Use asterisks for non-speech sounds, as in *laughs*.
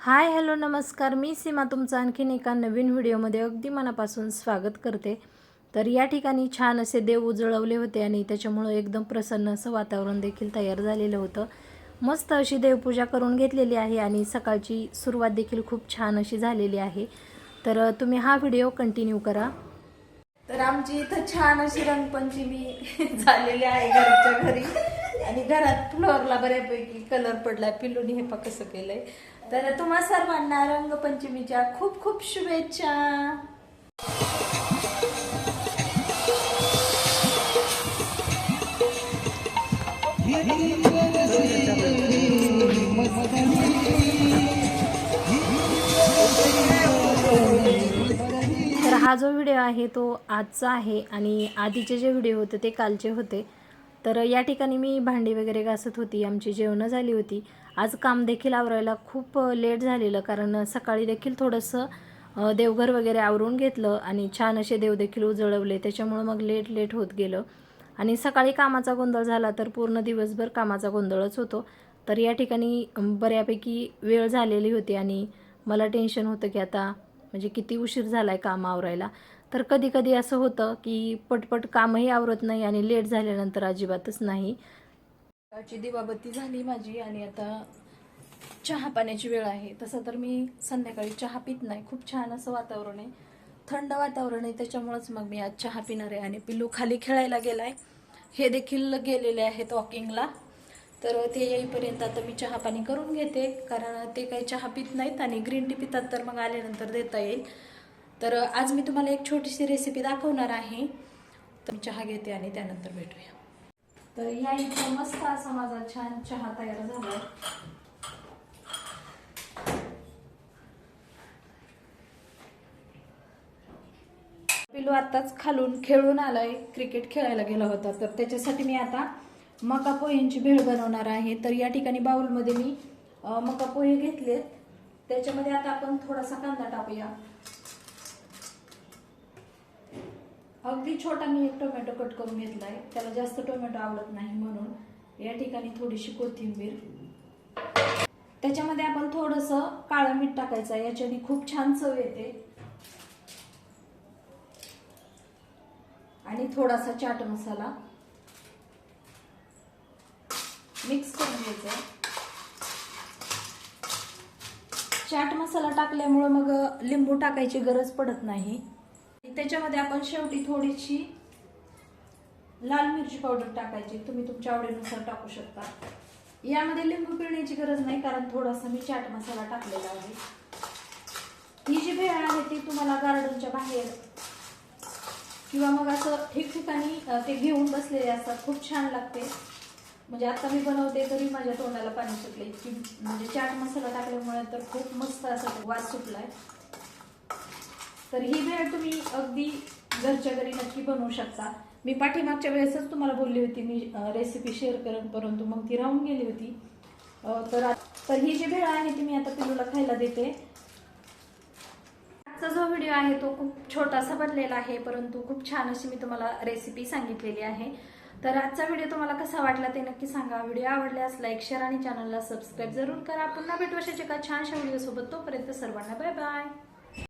Hi hello नमस्कार. मी सीमा तुमचं आणखीन एका नवीन व्हिडिओमध्ये अगदी मनापासून स्वागत करते. तर या ठिकाणी छान असे देव उजळवले होते आणि त्याच्यामुळं एकदम प्रसन्न असं वातावरण देखील तयार झालेलं होतं. मस्त अशी देवपूजा करून घेतलेली आहे आणि सकाळची सुरुवात देखील खूप छान अशी झालेली आहे. तर तुम्ही हा व्हिडिओ कंटिन्यू करा. तर आमची इथं छान अशी रंगपंचमी *laughs* झालेली आहे घरच्या घरी. आणि घरात फ्लोअरला बऱ्यापैकी कलर पडलाय. पिल्लूनी हे पा कसं केलंय. तर तुम्हा सर्वांना रंगपंचमीच्या खूप खूप शुभेच्छा. तर हा जो व्हिडिओ आहे तो आजचा आहे आणि आधीचे जे व्हिडिओ होते ते कालचे होते. तर या ठिकाणी मी भांडी वगैरे घासत होती आमची जेवणं झाली होती. आज काम देखील आवरायला खूप लेट झालेलं कारण सकाळी देखील थोडंसं देवघर वगैरे आवरून घेतलं आणि छान असे देव देखील उजळवले त्याच्यामुळं मग लेट लेट होत गेलं. आणि सकाळी कामाचा गोंधळ झाला तर पूर्ण दिवसभर कामाचा गोंधळच होतो. तर या ठिकाणी बऱ्यापैकी वेळ झालेली होती आणि मला टेन्शन होतं की आता म्हणजे किती उशीर झाला आहे काम आवरायला. तर कधी कधी असं होतं की पटपट कामही आवरत नाही आणि लेट झाल्यानंतर अजिबातच नाही. सकाळची दिवाबत्ती झाली माझी आणि आता चहा पाण्याची वेळ आहे. तसं तर मी संध्याकाळी चहा पित नाही. खूप छान असं वातावरण आहे. थंड वातावरण आहे त्याच्यामुळंच मग मी आज चहा पिणार आहे आणि पिल्लू खाली खेळायला गेलाय. हे देखील गेलेले आहेत वॉकिंगला. तर ते येईपर्यंत आता मी चहा पाणी करून घेते. कारण ते काही चहा पित नाहीत आणि ग्रीन टी पितात तर मग आल्यानंतर देता येईल. तर आज मी तुम्हाला एक छोटीशी रेसिपी दाखवणार आहे. तर मी चहा घेते आणि त्यानंतर भेटूया. तर या इथं मस्त असा माझा छान चहा तयार झाला पिलू आत्ताच खालून खेळून आलाय. क्रिकेट खेळायला गेला होता. तर त्याच्यासाठी मी आता मका पोह्यांची भेळ बनवणार आहे. तर या ठिकाणी बाउलमध्ये मी मका पोहे घेतलेत. त्याच्यामध्ये आता आपण थोडासा कांदा टाकूया. अगदी छोटा मी एक टोमॅटो कट करून घेतलाय. त्याला जास्त टोमॅटो आवडत नाही म्हणून. या ठिकाणी थोडीशी कोथिंबीर. त्याच्यामध्ये आपण थोडंसं काळं मीठ टाकायचं आहे. याच्याने खूप छान चव येते. आणि थोडासा चाट मसाला. मिक्स करून घ्यायचा. चाट मसाला टाकल्यामुळं मग लिंबू टाकायची गरज पडत नाही. त्याच्यामध्ये आपण शेवटी थोडीशी लाल मिरची पावडर टाकायची. तुम्ही तुमच्या आवडीनुसार टाकू शकता. यामध्ये लिंबू पिळण्याची गरज नाही कारण थोडासा मी चाट मसाला टाकलेला आहे. ही जी भेळ आहे ती तुम्हाला गार्डनच्या बाहेर किंवा मग असं ठिकठिकाणी ते घेऊन बसलेले असतात. खूप छान लागते. म्हणजे आता मी बनवते तरी माझ्या तोंडाला पाणी सुटले की म्हणजे चाट मसाला टाकल्यामुळे तर खूप मस्त असा वास सुटलाय. तर ही भेळ तुम्ही अगदी घरच्या घरी नक्की बनवू शकता. मी पाठीमागच्या वेळेसच तुम्हाला बोलली होती मी रेसिपी शेअर करेन परंतु मग ती राहून गेली होती. तर तर ही जी भेळ आहे ती मी आता पिलूला खायला देते. आजचा जो व्हिडिओ आहे तो खूप छोटासा बनलेला आहे परंतु खूप छान अशी मी तुम्हाला रेसिपी सांगितलेली आहे. तर आजचा व्हिडिओ तुम्हाला कसा वाटला ते नक्की सांगा. व्हिडिओ आवडल्यास लाईक शेअर आणि चॅनलला सबस्क्राईब जरूर करा. पुन्हा भेटू अशाच एका छानशा व्हिडिओसोबत तोपर्यंत सर्वांना बाय बाय